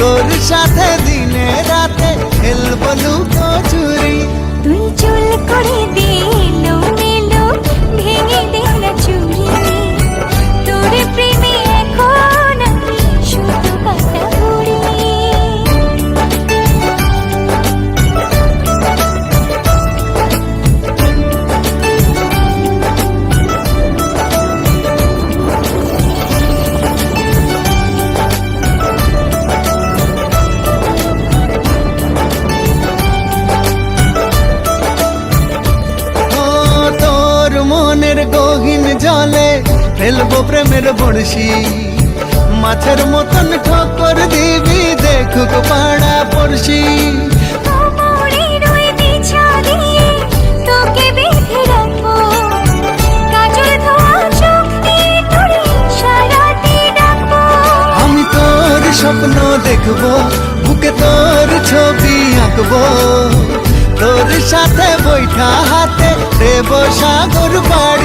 তোর সাথে দিনে রাতে খেলব লুকো ফেলব প্রেমের বড়শি। মাছের মতন ঠোকর দিবি দেখুক পাড়া পড়শি। আমি তোর স্বপ্ন দেখব বুকে তোর ছবি আঁকবো। তোর সাথে বৈঠা হাতে দেব সাগর করে